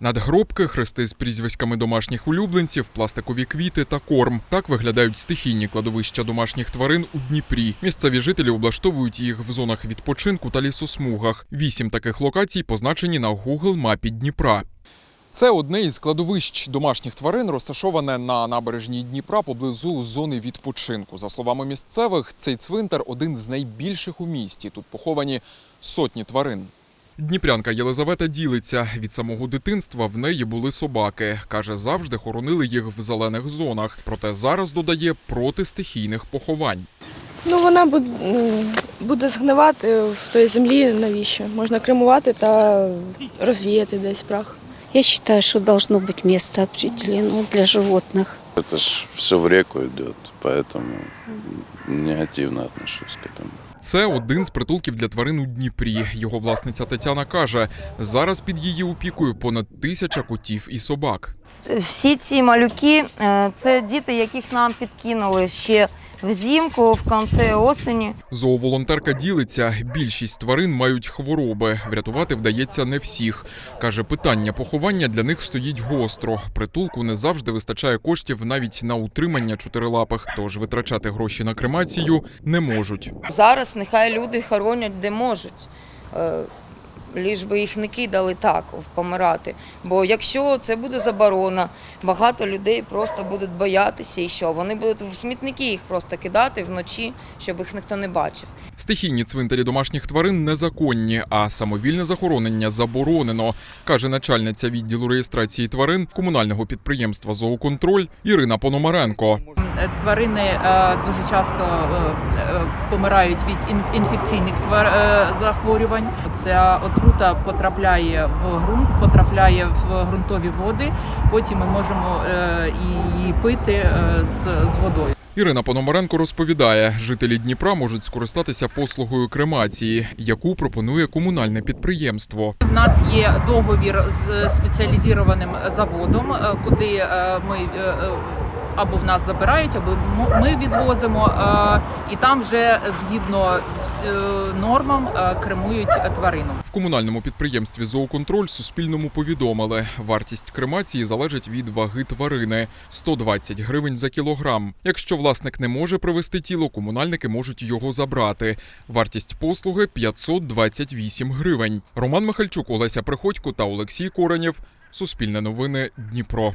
Надгробки, хрести з прізвиськами домашніх улюбленців, пластикові квіти та корм. Так виглядають стихійні кладовища домашніх тварин у Дніпрі. Місцеві жителі облаштовують їх в зонах відпочинку та лісосмугах. Вісім таких локацій позначені на Google мапі Дніпра. Це одне із кладовищ домашніх тварин, розташоване на набережній Дніпра поблизу зони відпочинку. За словами місцевих, цей цвинтар один з найбільших у місті. Тут поховані сотні тварин. Дніпрянка Єлизавета ділиться. Від самого дитинства в неї були собаки. Каже, завжди хоронили їх в зелених зонах. Проте зараз додає проти стихійних поховань. Ну, вона буде, буде згнивати в той землі, навіщо? Можна кремувати та розвіяти десь прах. Я считаю, что должно быть место определено для животных. Это ж все в реку идет, поэтому негативно отношусь к этому. Це один з притулків для тварин у Дніпрі. Його власниця Тетяна каже, зараз під її опікою понад тисяча котів і собак. Всі ці малюки е, це діти, яких нам підкинули ще взимку, в кінці осені. Зооволонтерка ділиться, більшість тварин мають хвороби. Врятувати вдається не всіх. Каже, питання поховання для них стоїть гостро. Притулку не завжди вистачає коштів навіть на утримання чотирилапих, тож витрачати гроші на кремацію не можуть. Зараз нехай люди хоронять де можуть. Ліж би їх не кидали так помирати. Бо якщо це буде заборона, багато людей просто будуть боятися і що вони будуть в смітники їх просто кидати вночі, щоб їх ніхто не бачив. Стихійні цвинтарі домашніх тварин незаконні, а самовільне захоронення заборонено, каже начальниця відділу реєстрації тварин комунального підприємства Зооконтроль Ірина Пономаренко. Тварини е, дуже часто е, е, помирають від ін- інфекційних твар- захворювань. Ця отрута потрапляє в ґрунт, потрапляє в ґрунтові води. Потім ми можемо е, її пити е, з, з водою. Ірина Пономаренко розповідає, жителі Дніпра можуть скористатися послугою кремації, яку пропонує комунальне підприємство. У нас є договір з спеціалізованим заводом, е, куди ми або в нас забирають, або ми відвозимо, е, і там вже згідно вс- е, нормам е, кремують тварину. В комунальному підприємстві Зооконтроль Суспільному повідомили, вартість кремації залежить від ваги тварини 120 гривень за кілограм. Якщо власник не може привезти тіло, комунальники можуть його забрати. Вартість послуги 528 гривень. Роман Михальчук, Олеся Приходько та Олексій Коренєв. Суспільне новини Дніпро.